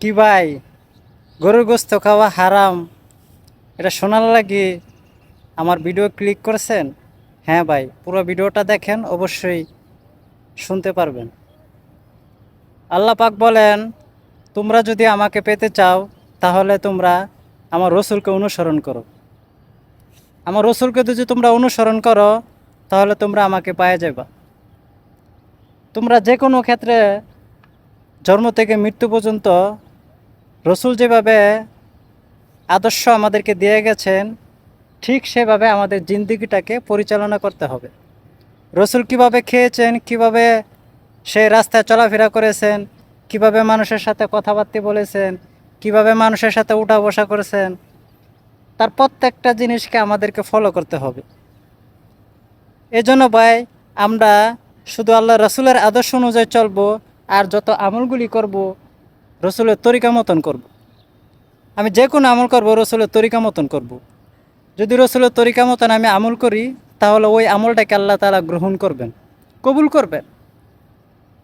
কি ভাই? গরুর গোস্ত খাওয়া হারাম। এটা শোনার লাগে আমার ভিডিও ক্লিক করেছেন? হ্যাঁ ভাই, পুরো ভিডিওটা দেখেন, অবশ্যই শুনতে পারবেন। আল্লাহ পাক বলেন, তোমরা যদি আমাকে পেতে চাও, তাহলে তোমরা আমার রসুলকে অনুসরণ করো। আমার রসুলকে যদি তোমরা অনুসরণ করো, তাহলে তোমরা আমাকে পায়ে যাবা তোমরা যে কোনো ক্ষেত্রে জন্ম থেকে মৃত্যু পর্যন্ত রসুল যেভাবে আদর্শ আমাদেরকে দিয়ে গেছেন, ঠিক সেভাবে আমাদের জিন্দিগিটাকে পরিচালনা করতে হবে। রসুল কীভাবে খেয়েছেন, কীভাবে সে রাস্তায় চলাফেরা করেছেন, কীভাবে মানুষের সাথে কথাবার্তা বলেছেন, কীভাবে মানুষের সাথে উঠা বসা করেছেন, তার প্রত্যেকটা জিনিসকে আমাদেরকে ফলো করতে হবে। এজন্য ভাই, আমরা শুধু আল্লাহ রসুলের আদর্শ অনুযায়ী চলবো, আর যত আমলগুলি করব রসুলের তরিকা মতন করব। আমি যে কোনো আমল করব, রসুলের তরিকা মতন করব। যদি রসুলের তরিকা মতন আমি আমল করি, তাহলে ওই আমলটাকে আল্লাহ তালা গ্রহণ করবেন, কবুল করবেন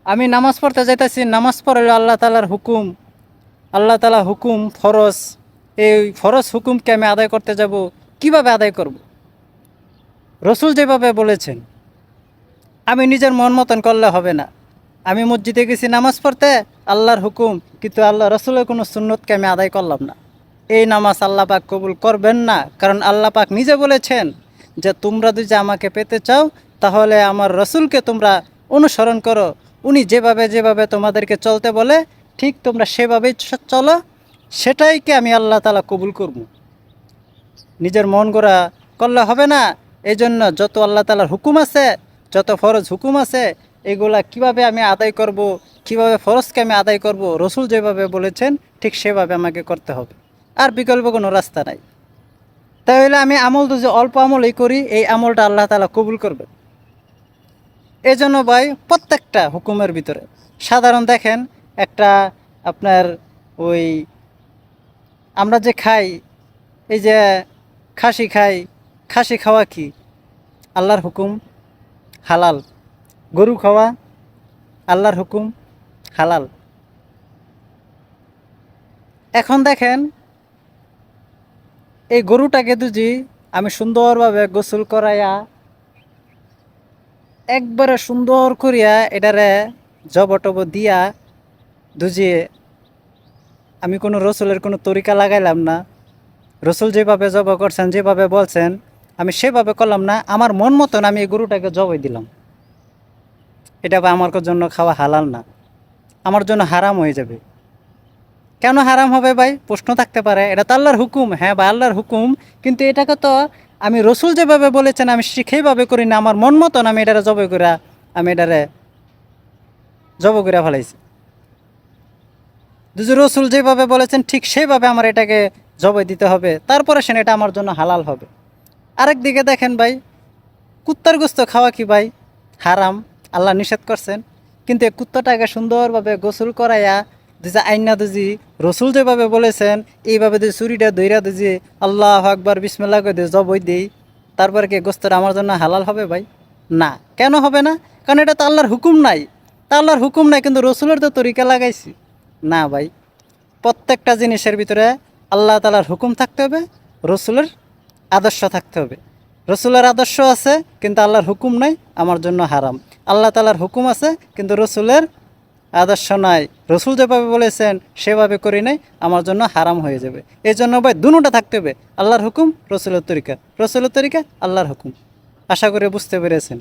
আমি নামাজ পড়তে যাইতেছি, নামাজ পড়লে আল্লাহ তালার হুকুম, আল্লাহ তালা হুকুম ফরজ, এই ফরজ হুকুমকে আমি আদায় করতে যাব, কীভাবে আদায় করব রসুল যেভাবে বলেছেন, আমি নিজের মন মতন করলে হবে না আমি মসজিদে গেছি নামাজ পড়তে, আল্লাহর হুকুম, কিন্তু আল্লাহ রসুলের কোনো সুন্নতকে আমি আদায় করলাম না। এই নামাজ আল্লাহ পাক কবুল করবেন না, কারণ আল্লাহ পাক নিজে বলেছেন যে, তোমরা যদি আমাকে পেতে চাও, তাহলে আমার রসুলকে তোমরা অনুসরণ করো। উনি যেভাবে যেভাবে তোমাদেরকে চলতে বলে, ঠিক তোমরা সেভাবেই চলো। সেটাইকে আমি আল্লাহ তালা কবুল করব। নিজের মন গড়া করলে হবে না। এই জন্য যত আল্লাহ তালার হুকুম আছে, যত ফরজ হুকুম আছে এগুলা কীভাবে আমি আদায় করব, কীভাবে ফরজকে আমি আদায় করব, রসুল যেভাবে বলেছেন, ঠিক সেভাবে আমাকে করতে হবে। আর বিকল্প কোনো রাস্তা নাই। তাহলে আমি আমল তো যে অল্প আমলই করি, এই আমলটা আল্লাহ তালা কবুল করবে এই জন্য ভাই, প্রত্যেকটা হুকুমের ভিতরে, সাধারণ দেখেন, একটা আপনার ওই আমরা যে খাই, এই যে খাসি খাই, খাসি খাওয়া কি? আল্লাহর হুকুম হালাল। গরু খাওয়া, আল্লাহর হুকুম, হালাল। এখন দেখেন, এই গরুটাকে দুজি আমি সুন্দরভাবে গোসল করাইয়া, একবারে সুন্দর করিয়া এটারে জব টব দিয়া দুজিয়ে আমি কোনো রসুলের কোনো তরিকা লাগাইলাম না, রসুল যেভাবে জব করছেন, যেভাবে বলছেন, আমি সেভাবে করলাম না, আমার মন মতন আমি এই গরুটাকে জবাই দিলাম। এটা আমার জন্য খাওয়া হালাল না। আমার জন্য হারাম হয়ে যাবে। কেন হারাম হবে ভাই? প্রশ্ন থাকতে পারে। এটা তো আল্লাহর হুকুম। হ্যাঁ বা আল্লাহর হুকুম। কিন্তু এটাকে তো আমি রসুল যেভাবে বলেছেন, আমি সেইভাবে করি না। আমার মন মতন আমি এটারে জব করে আমি এটারে জব করে ফেলাইছি। যদি রসুল যেভাবে বলেছেন, ঠিক সেইভাবে আমার এটাকে জবাই দিতে হবে। তারপরে সেন এটা আমার জন্য হালাল হবে। আরেক দিকে দেখেন ভাই, কুত্তার গোস্ত খাওয়া কি ভাই? হারাম। আল্লাহ নিষেধ করছেন। কিন্তু এই কুত্তাটাকে সুন্দরভাবে গোসল করাইয়া যে আইনা দুজি রসুল যেভাবে বলেছেন, এইভাবে যদি চুরিটা দইরা দুজি আল্লাহ আকবার বিসমিল্লা করে দিয়ে জবই দিই, তারপরে কি গোস্তটা আমার জন্য হালাল হবে ভাই? না। কেন হবে না? কারণ এটা তো আল্লাহর হুকুম নাই। তা আল্লাহর হুকুম নাই, কিন্তু রসুলের তো তরিকা লাগাইছি। না ভাই। প্রত্যেকটা জিনিসের ভিতরে আল্লাহ তালার হুকুম থাকতে হবে, রসুলের আদর্শ থাকতে হবে। রসুলের আদর্শ আছে, কিন্তু আল্লাহর হুকুম নাই, আমার জন্য হারাম। আল্লাহ তালার হুকুম আছে, কিন্তু রসুলের আদর্শ নাই। রসুল যেভাবে বলেছেন, সেভাবে করি নাই, আমার জন্য হারাম হয়ে যাবে। এই জন্য ভাই, দুটা থাকতে হবে। আল্লাহর হুকুম, রসুলের তরিকা। রসুলের তরিকা, আল্লাহর হুকুম। আশা করে বুঝতে পেরেছেন।